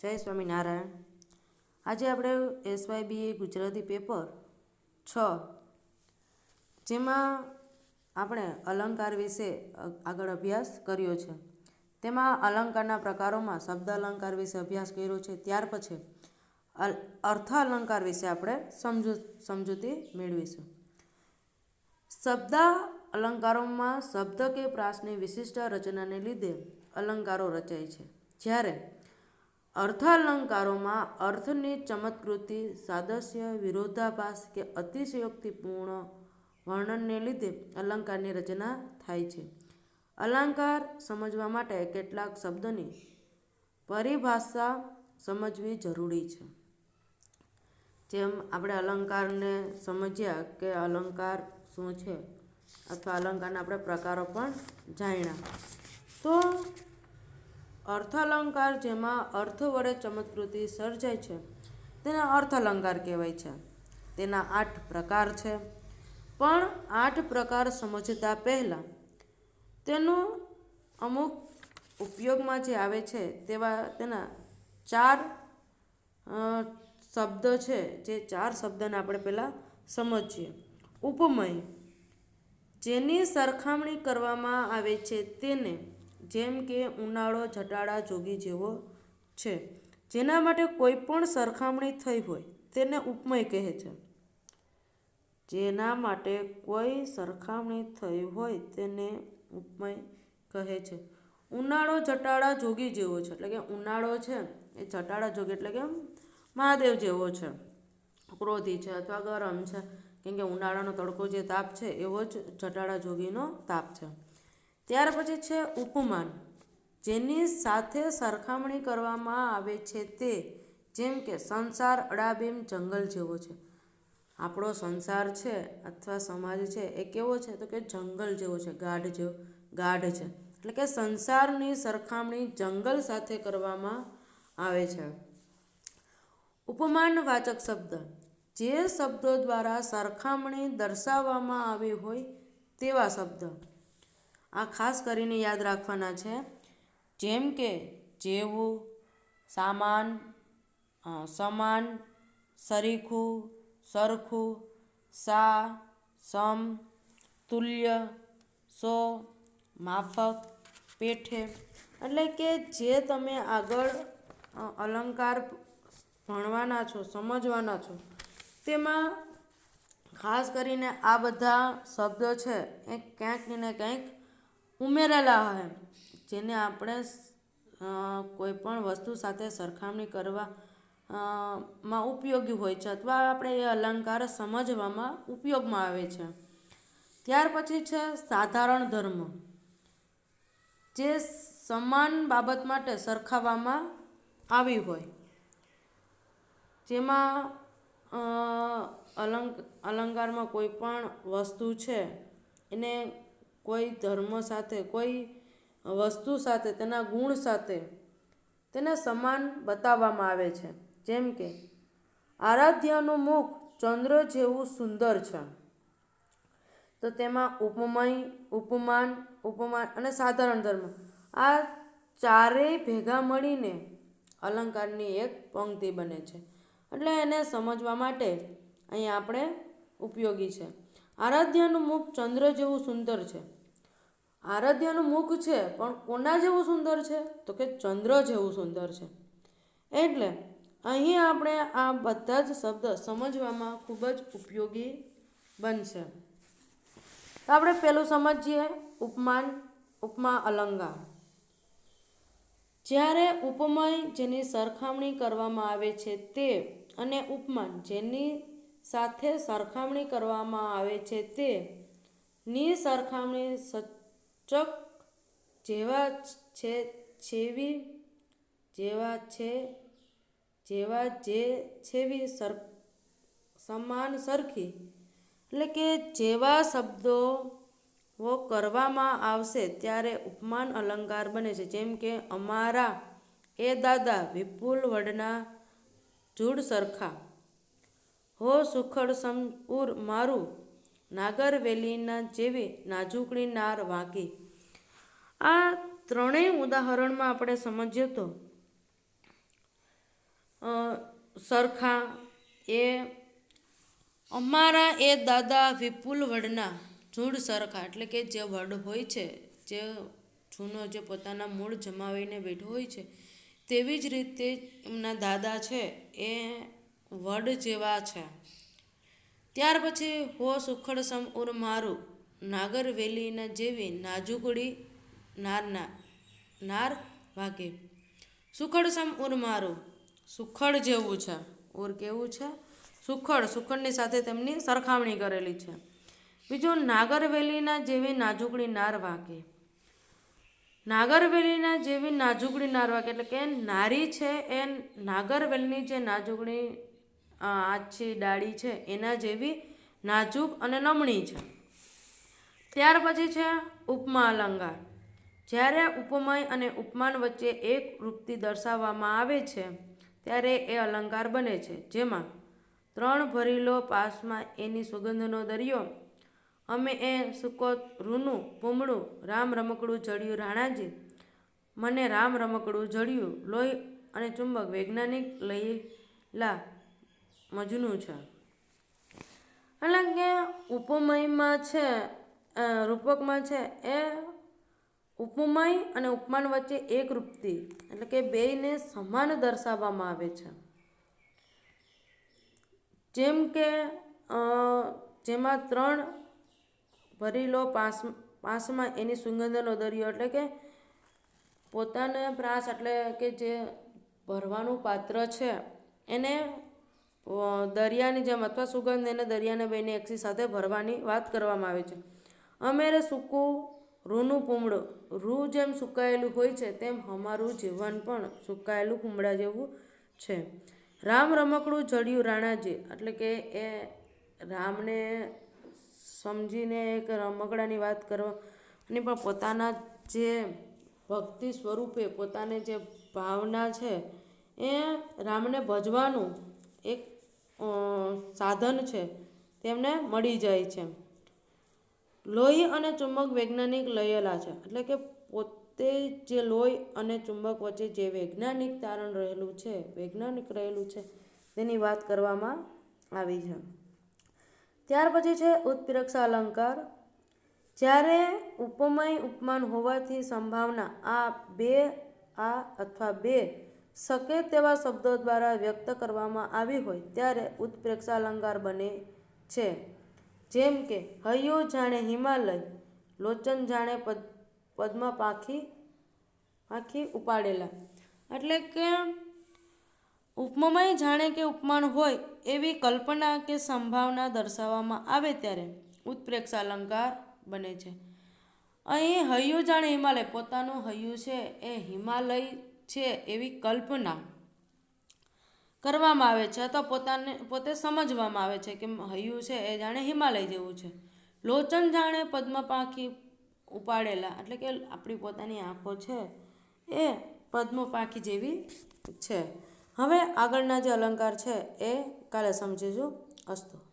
જય સ્વામિનારાયણ. આજે આપણે એસવાયબીએ ગુજરાતી પેપર છ, જેમાં આપણે અલંકાર વિશે આગળ અભ્યાસ કર્યો છે. તેમાં અલંકારના પ્રકારોમાં શબ્દ અલંકાર વિશે અભ્યાસ કર્યો છે. ત્યાર પછી અર્થ અલંકાર વિશે આપણે સમજુ, સમજૂતી મેળવીશું. શબ્દ અલંકારોમાં શબ્દ કે પ્રાસની વિશિષ્ટ રચનાને લીધે અલંકારો રચાય છે. જ્યારે અર્થ અલંકારોમાં અર્થની ચમત્કૃતિ, સાદસ્ય, વિરોધાભાસ કે અતિશયોક્તિપૂર્ણ વર્ણનને લીધે અલંકારની રચના થાય છે. અલંકાર સમજવા માટે કેટલાક શબ્દોની પરિભાષા સમજવી જરૂરી છે. જેમ આપણે અલંકારને સમજ્યા કે અલંકાર શું છે અથવા અલંકારના આપણે પ્રકારો પણ જાણ્યા. તો અર્થ અલંકાર જેમાં અર્થ વડે ચમત્કૃતિ સર્જાય છે. તેને અર્થ અલંકાર કહેવાય છે. તેના આઠ પ્રકાર છે. પણ આઠ પ્રકાર સમજતા પહેલાં તેનું અમુક ઉપયોગમાં જે આવે છે તેવા તેના ચાર શબ્દ છે. જે ચાર શબ્દને આપણે પહેલાં સમજીએ. ઉપમય. જેની સરખામણી કરવામાં આવે છે તેને જેમ કે ઉનાળો, જટાળા, જોગી જેવો છે. જેના માટે કોઈ પણ સરખામણી થઈ હોય તેને ઉપમય કહે છે. જેના માટે કોઈ સરખામણી થઈ હોય તેને ઉપમય કહે છે. ઉનાળો, જટાળા, જોગી જેવો છે. એટલે કે ઉનાળો છે એ જટાળા, જોગી એટલે કે મહાદેવ જેવો છે. ક્રોધી છે અથવા ગરમ છે. કેમ કે ઉનાળાનો તડકો જે તાપ છે એવો જ જટાળા, જોગીનો તાપ છે. ત્યાર પછી છે ઉપમાન, જેની સાથે સરખામણી કરવામાં આવે છે તે, જેમ કે સંસાર અડાબીમ જંગલ જેવો છે. આપણો સંસાર છે અથવા સમાજ છે એ કેવો છે? તો કે જંગલ જેવો છે, ગાઢ જેવો, ગાઢ છે. એટલે કે સંસારની સરખામણી જંગલ સાથે કરવામાં આવે છે. ઉપમાનવાચક શબ્દ, જે શબ્દો દ્વારા સરખામણી દર્શાવવામાં આવી હોય તેવા શબ્દ. આ ખાસ કરીને યાદ રાખવાના છે. જેમ કે જેવું, સામાન સમાન, સરીખું, સરખું, સા, સમ, તુલ્ય, સો, માફક, પેઠે. એટલે કે જે તમે આગળ અલંકાર ભણવાના છો, સમજવાના છો, તેમાં ખાસ કરીને આ બધા શબ્દો છે એ ક્યાંક ને ક્યાંક ઉમેરેલા હોય, જેને આપણે કોઈ પણ વસ્તુ સાથે સરખામણી કરવા માં ઉપયોગી હોય છે અથવા આપણે એ અલંકાર સમજવામાં ઉપયોગમાં આવે છે. ત્યાર પછી છે સાધારણ ધર્મ, જે સમાન બાબત માટે સરખાવવામાં આવી હોય. જેમાં અલંક, અલંકારમાં કોઈ પણ વસ્તુ છે, એને કોઈ ધર્મ સાથે, કોઈ વસ્તુ સાથે, તેના ગુણ સાથે તેને સમાન બતાવવામાં આવે છે. જેમ કે, આરાધ્યાનું મુખ ચંદ્ર જેવું સુંદર છે. તો તેમાં ઉપમય, ઉપમાન ઉપમાન અને સાધારણ ધર્મ. આ ચારેય ભેગા મળીને અલંકારની એક પંક્તિ બને છે. એટલે એને સમજવા માટે અહીં આપણે ઉપયોગી છે. આરાધ્યાનું મુખ ચંદ્ર જેવું સુંદર છે. આરાધ્યાનું મુખ છે, પણ કોના જેવું સુંદર છે? તો કે ચંદ્ર જેવું સુંદર છે. એટલે અહીં આપણે આ બધા જ શબ્દ સમજવામાં ખૂબ જ ઉપયોગી બનશે. તો આપણે પેલું સમજીએ, ઉપમાન, ઉપમા અલંકાર. જ્યારે ઉપમય જેની સરખામણી કરવામાં આવે છે તે અને ઉપમાન જેની સાથે સરખામણી કરવામાં આવે છે તે ની સરખામણી સચક જેવા છે છેવી, જેવા છે, જેવા જે છેવી સર, સમાન સરખી. એટલે કે જેવા શબ્દો વો કરવામાં આવશે ત્યારે ઉપમાન અલંકાર બને છે. જેમ કે અમારા, એ દાદા વિપુલ વડના જૂડ સરખા. હો સુખડ સમપુર મારું નાગરવેલીના જેવી નાજુકડી નાર વાંકી આ ત્રણેય ઉદાહરણમાં આપણે સમજીએ તો સરખા, એ, અમારા એ દાદા વિપુલ વડના જૂડ સરખા, એટલે કે જે વડ હોય છે, જે જૂનો જે પોતાના મૂળ જમાવીને બેઠો હોય છે, તેવી જ રીતે એમના દાદા છે, એ વડ જેવા છે. ત્યાર પછી હો ઉખડ સમ ઉર મારું, નાગર વેલીના જેવી નાજુકડી નારના નાર વાગે. સુખડ સમ ઉર મારું, સુખડ જેવું છે. ઉર કેવું છે? સુખડ, સુખડની સાથે તેમની સરખામણી કરેલી છે. બીજું નાગરવેલીના જેવી નાજુકડી નાર વાગે. નાગરવેલીના જેવી નાજુકડી નાર વાગે એટલે કે નારી છે એ નાગરવેલની જે નાજુકડી આછી ડાળી છે, એના જેવી નાજુક અને નમણી છે. ત્યાર પછી છે ઉપમા અલંકાર. જ્યારે ઉપમય અને ઉપમાન વચ્ચે એક રૂપથી દર્શાવવામાં આવે છે, ત્યારે એ અલંકાર બને છે. જેમાં ત્રણ ભરીલો પાસમાં એની સુગંધનો દરિયો, અમે એ સુકોત, રૂનું પૂમડું રામ રમકડું જડ્યું રાણાજી, મને રામ રમકડું જડ્યું લોહી અને ચુંબક વૈજ્ઞાનિક લઈલા મજનું છે. એટલે કે ઉપમયમાં છે રૂપકમાં છે એ ઉપમય અને ઉપમાન વચ્ચે એક રૂપથી એટલે કે બેયને સમાન દર્શાવવામાં આવે છે. જેમ કે જેમાં ત્રણ ભરીલો પાસ, પાસમાં એની સુગંધનો દરિયો, એટલે કે પોતાના પ્રાસ, એટલે કે જે ભરવાનું પાત્ર છે, એને દરિયાની જેમ અથવા સુગંધ એને દરિયાને બેને એકસી સાથે ભરવાની વાત કરવામાં આવે છે. અમેરે સૂકું રૂનું પૂમડું, રૂ જેમ સુકાયેલું હોય છે, તેમ અમારું જીવન પણ સુકાયેલું પૂમડા જેવું છે. રામ રમકડું જડ્યું રાણાજી, એટલે કે એ રામને સમજીને એક રમકડાની વાત કરવાની પણ પોતાના જે ભક્તિ સ્વરૂપે, પોતાને જે ભાવના છે, એ રામને ભજવાનું એક સાધન છે, તેમને મળી જાય છે. લોહી અને ચુંબક વૈજ્ઞાનિક લયેલા છે, એટલે કે પોતે જે લોહી અને ચુંબક વચ્ચે જે વૈજ્ઞાનિક તારણ રહેલું છે, વૈજ્ઞાનિક રહેલું છે, તેની વાત કરવામાં આવી છે. ત્યાર પછી છે ઉત્પ્રેક્ષા અલંકાર. જ્યારે ઉપમય ઉપમાન હોવાથી સંભાવના આ બે, આ અથવા બે શકે તેવા શબ્દો દ્વારા વ્યક્ત કરવામાં આવી હોય ત્યારે ઉત્પ્રેક્ષા અલંકાર બને છે. જેમ કે, હૈયો જાણે હિમાલય, લોચન જાણે પદ પદ્મ પાખી પાખી ઉપાડેલા. એટલે કે ઉપમય જાણે કે ઉપમાન હોય એવી કલ્પના કે સંભાવના દર્શાવવામાં આવે ત્યારે ઉત્પ્રેક્ષા અલંકાર બને છે. અહીં હૈયું જાણે હિમાલય, પોતાનું હૈયું છે એ હિમાલય છે એવી કલ્પના કરવામાં આવે છે અથવા પોતાને, પોતે સમજવામાં આવે છે કે હૈયું છે એ જાણે હિમાલય જેવું છે. લોચન જાણે પદ્મ પાંખી ઉપાડેલા, એટલે કે આપણી પોતાની આંખો છે એ પદ્મ પાંખી જેવી છે. હવે આગળના જે અલંકાર છે એ કાલે સમજીશું. અસ્તુ.